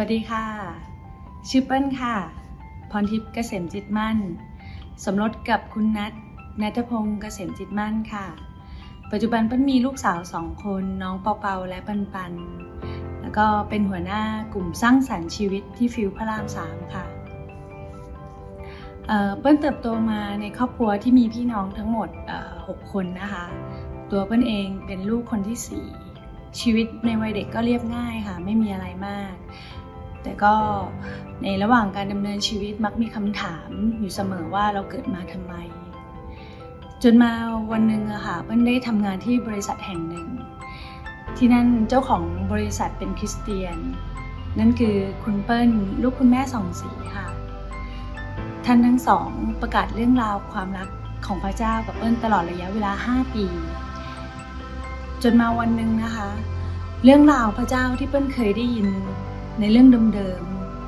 วัสดีค่ะ ชื่อเปิ้ลค่ะ พรทิพย์เกษมจิตมั่น สมรสกับคุณนัทนัทพงศ์เกษมจิตมั่นค่ะ ปัจจุบันเปิ้ลมีลูกสาวสองคน น้องเปาเปาและปันปัน แล้วก็เป็นหัวหน้ากลุ่มสร้างสรรค์ชีวิตที่ฟิวพระรามสามค่ะเอ่อเปิ้ลเติบโตมาในครอบครัวที่มีพี่น้องทั้งหมดเอ่อหกคนนะคะ ตัวเปิ้ลเองเป็นลูกคนที่สี่ชีวิตในวัยเด็กก็เรียบง่ายค่ะ ไม่มีอะไรมาก แต่ก็ในระหว่างการดำเนินชีวิตมักมีคำถามอยู่เสมอว่าเราเกิดมาทำไม จนมาวันหนึ่งอะค่ะเปิ้ลได้ทำงานที่บริษัทแห่งหนึ่ง ที่นั่นเจ้าของบริษัทเป็นคริสเตียน นั่นคือคุณเปิ้ลลูกคุณแม่สองสีค่ะ ท่านทั้งสองประกาศเรื่องราวความรักของพระเจ้ากับเปิ้ลตลอดระยะเวลา 5 ปี จนมาวันหนึ่งนะคะ เรื่องราวพระเจ้าที่เปิ้ลเคยได้ยิน ในเรื่องเดิม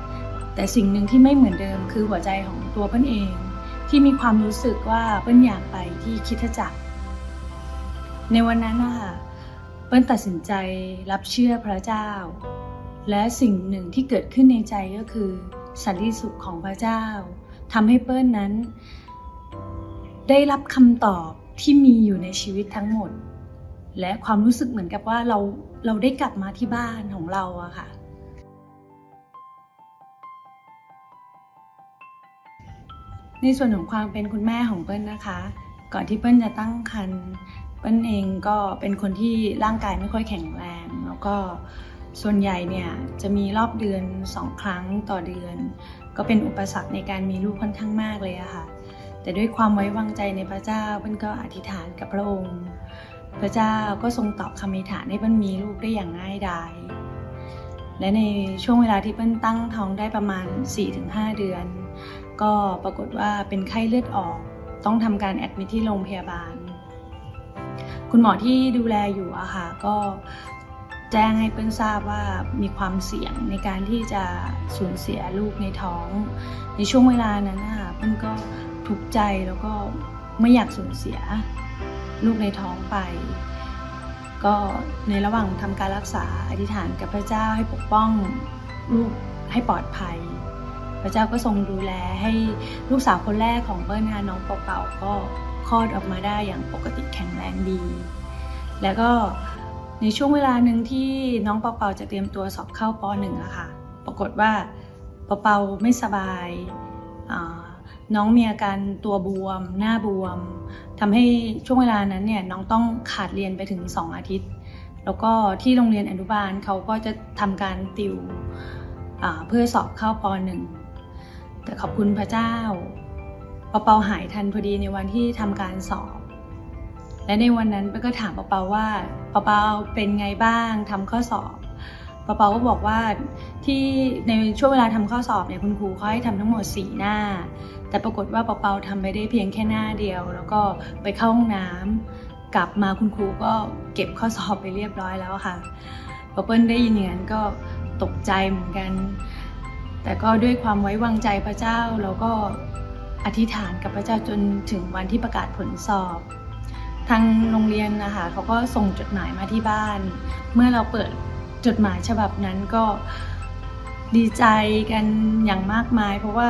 ๆ แต่สิ่งหนึ่งที่ไม่เหมือนเดิมคือหัวใจของตัวเปิ้ลเอง ที่มีความรู้สึกว่าเปิ้ลอยากไปที่คิดจักร ในวันนั้นนะคะเปิ้ลตัดสินใจรับเชื่อพระเจ้า และสิ่งหนึ่งที่เกิดขึ้นในใจก็คือสันติสุขของพระเจ้าทำให้เปิ้ลนั้น ได้รับคำตอบที่มีอยู่ในชีวิตทั้งหมด และความรู้สึกเหมือนกับว่าเราเราได้กลับมาที่บ้านของเราอะค่ะ ในส่วนของความเป็นคุณแม่ของเปิ้ลนะคะ ก่อนที่เปิ้ลจะตั้งครรภ์เปิ้ลเองก็เป็นคนที่ร่างกายไม่ค่อยแข็งแรง แล้วก็ส่วนใหญ่เนี่ยจะมีรอบเดือนสองครั้งต่อเดือน ก็เป็นอุปสรรคในการมีลูกค่อนข้างมากเลยอะค่ะ แต่ด้วยความไว้วางใจในพระเจ้าเปิ้ลก็อธิษฐานกับพระองค์ พระเจ้าก็ทรงตอบคำอธิษฐานให้เปิ้ลมีลูกได้อย่างง่ายดายและในช่วงเวลาที่เปิ้ลตั้งท้องได้ประมาณ 4-5 เดือน ก็ปรากฏว่าเป็นไข้เลือดออก ต้องทำการแอดมิทที่โรงพยาบาล คุณหมอที่ดูแลอยู่อะค่ะก็แจ้งให้เปิ้ลทราบว่ามีความเสี่ยงในการที่จะสูญเสียลูกในท้อง ในช่วงเวลานั้นนะคะเปิ้ลก็ทุกข์ใจแล้วก็ไม่อยากสูญเสีย ลูกในท้องไป ก็ในระหว่างทำการรักษาอธิษฐานกับพระเจ้าให้ปกป้องลูกให้ปลอดภัย พระเจ้าก็ทรงดูแลให้ลูกสาวคนแรกของเปิ้ลนะคะน้องเป่าๆก็คลอดออกมาได้อย่างปกติแข็งแรงดี แล้วก็ในช่วงเวลาหนึ่งที่น้องเป่าๆจะเตรียมตัวสอบเข้าป .1 อะค่ะ ปรากฏว่าเป่าๆไม่สบายน้องมีอาการตัวบวม หน้าบวมทำให้ช่วงเวลานั้นเนี่ยน้องต้องขาดเรียนไปถึง 2 อาทิตย์ แล้วก็ที่โรงเรียนอนุบาลเขาก็จะทำการติวเพื่อสอบเข้าป .1 แต่ขอบคุณพระเจ้าเปาเปาหายทันพอดีในวันที่ทำการสอบ และในวันนั้นเป้ก็ถามเปาเปาว่าเปาเปาเป็นไงบ้างทำข้อสอบเปาเปาก็บอกว่าที่ในช่วงเวลาทำข้อสอบเนี่ยคุณครูเขาให้ทำทั้งหมด4หน้า แต่ปรากฏว่าเปาเปาทำไปได้เพียงแค่หน้าเดียว แล้วก็ไปเข้าห้องน้ำกลับมาคุณครูก็เก็บข้อสอบไปเรียบร้อยแล้วค่ะพอเปิ้ลได้ยินอย่างนั้นก็ตกใจเหมือนกัน แต่ก็ด้วยความไว้วางใจพระเจ้าเราก็อธิษฐานกับพระเจ้าจนถึงวันที่ประกาศผลสอบ ทางโรงเรียนนะคะเขาก็ส่งจดหมายมาที่บ้าน เมื่อเราเปิดจดหมายฉบับนั้นก็ดีใจกันอย่างมากมาย เพราะว่า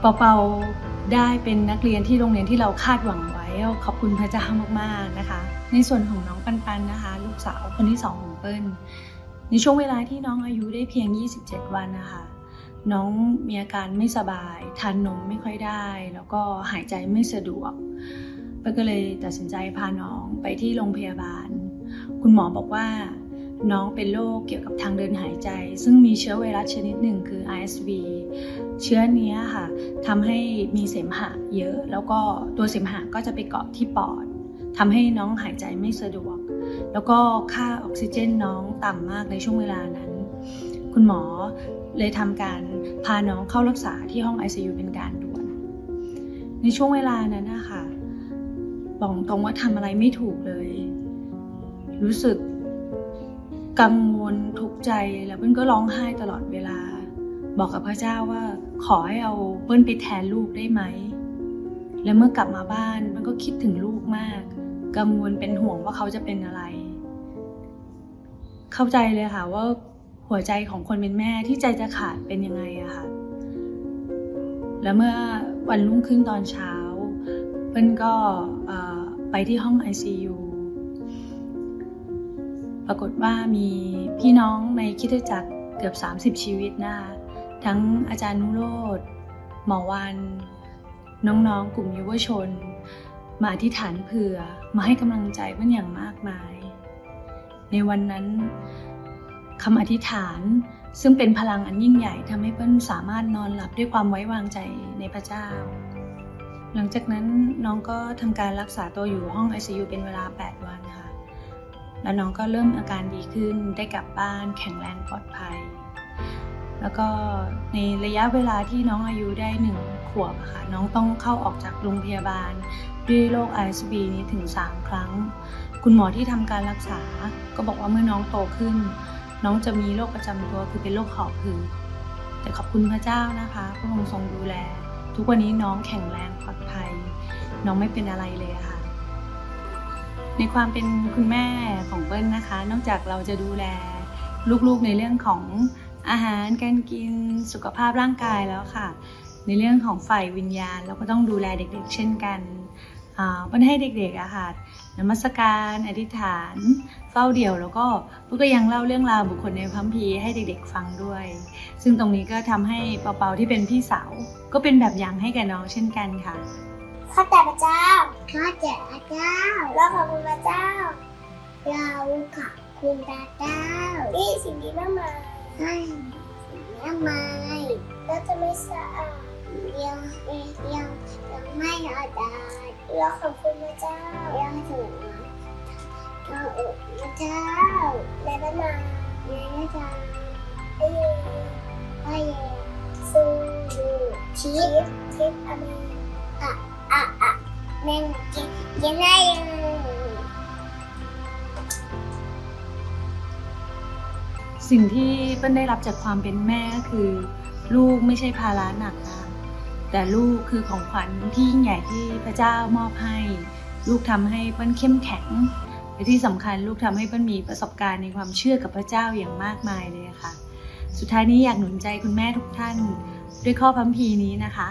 เปาเปาได้เป็นนักเรียนที่โรงเรียนที่เราคาดหวังไว้ขอบคุณพระเจ้ามากๆนะคะ ในส่วนของน้องปันปันนะคะ ลูกสาวคนที่สองของเปิ้ลในช่วงเวลาที่น้องอายุได้เพียง 27 วันนะคะ น้องมีอาการไม่สบาย ทานนมไม่ค่อยได้ แล้วก็หายใจไม่สะดวกป้ก็เลยตัดสินใจพาน้องไปที่โรงพยาบาล คุณหมอบอกว่า น้องเป็นโรคเกี่ยวกับทางเดินหายใจ ซึ่งมีเชื้อไวรัสชนิดหนึ่งคือ RSV เชื้อนี้ค่ะทำให้มีเสมหะเยอะ แล้วก็ตัวเสมหะก็จะไปเกาะที่ปอดทำให้น้องหายใจไม่สะดวก แล้วก็ค่าออกซิเจนน้องต่ำมากในช่วงเวลานั้น คุณหมอเลยทำการพาน้องเข้ารักษาที่ห้อง ICU เป็นการด่วน ในช่วงเวลานั้นนะคะบอกตรงว่าทำอะไรไม่ถูกเลย รู้สึกกังวลทุกข์ใจแล้วเปิ้ลก็ร้องไห้ตลอดเวลา บอกกับพระเจ้าว่าขอให้เอาเปิ้ลไปแทนลูกได้ไหม และเมื่อกลับมาบ้านมันก็คิดถึงลูกมาก กังวลเป็นห่วงว่าเขาจะเป็นอะไร เข้าใจเลยค่ะว่า หัวใจของคนเป็นแม่ที่ใจจะขาดเป็นยังไงอะค่ะ แล้วเมื่อวันรุ่งขึ้นตอนเช้า เปิ้ลก็ไปที่ห้อง ICU ปรากฏว่ามีพี่น้องในคิดตจักรเกือบ 30 ชีวิตนะคะ ทั้งอาจารย์นุโรธหมอวัน น้องๆ กลุ่มเยาวชน มาอธิษฐานเผื่อ มาให้กำลังใจเปิ้ลอย่างมากมาย ในวันนั้น คำอธิษฐาน ซึ่งเป็นพลังอันยิ่งใหญ่ทำให้เปิ้ลสามารถนอนหลับด้วยความไว้วางใจในพระเจ้า หลังจากนั้นน้องก็ทำการรักษาตัวอยู่ห้อง ICU เป็นเวลา 8 วันค่ะ แล้วน้องก็เริ่มอาการดีขึ้นได้กลับบ้านแข็งแรงปลอดภัย แล้วก็ในระยะเวลาที่น้องอายุได้หนึ่งขวบอะค่ะน้องต้องเข้าออกจากโรงพยาบาลด้วยโรค RSV นี้ถึง 3 ครั้ง คุณหมอที่ทำการรักษาก็บอกว่าเมื่อน้องโตขึ้น น้องจะมีโรคประจำตัวคือเป็นโรคหอบหืดแต่ขอบคุณพระเจ้านะคะ พระองค์ทรงดูแล ทุกวันนี้น้องแข็งแรงปลอดภัย น้องไม่เป็นอะไรเลยะค่ะ ในความเป็นคุณแม่ของเปิ้ลนะคะ นอกจากเราจะดูแลลูกๆในเรื่องของอาหารการกินสุขภาพร่างกายแล้วค่ะ ในเรื่องของฝ่ายวิญญาณเราก็ต้องดูแลเด็กๆ เช่นกัน เปิ้ลให้เด็กๆอะค่ะนมัสการอธิษฐาน เฝ้าเดี่ยวแล้วก็เปิ้ลก็ยังเล่าเรื่องราวบุคคลในพัมภีให้เด็กๆฟังด้วย ซึ่งตรงนี้ก็ทำให้เปาๆที่เป็นพี่สาวก็เป็นแบบอย่างให้แกับน้องเช่นกันค่ะข้าแต่พระเจ้าข้าแต่พระเจ้าแล้วขอบคุณพระเจ้า เราขอบคุณพระเจ้าที่สิ่งนี้มากมายให้สิ่งมากมายแล้วจะไม่สะอาดยังยังยังไม่อาดาด เราขอบคุณพระเจ้ายังถึงเราอุพระเจ้าและพระนามในพระเจ้าพระเยพระเยซูชีสทิพอเมนอะอะแม่งกินกินได้ยังสิ่งที่เปิ้ลได้รับจากความเป็นแม่ก็คือ ลูกไม่ใช่ภาระหนักนะ แต่ลูกคือของขวัญที่ยิ่งใหญ่ที่พระเจ้ามอบให้ ลูกทำให้เปิ้ลเข้มแข็งและที่สำคัญลูกทำให้เปิ้ลมีประสบการณ์ในความเชื่อกับพระเจ้าอย่างมากมายเลยค่ะ สุดท้ายนี้อยากหนุนใจคุณแม่ทุกท่าน ด้วยข้อพัมพีนี้นะคะ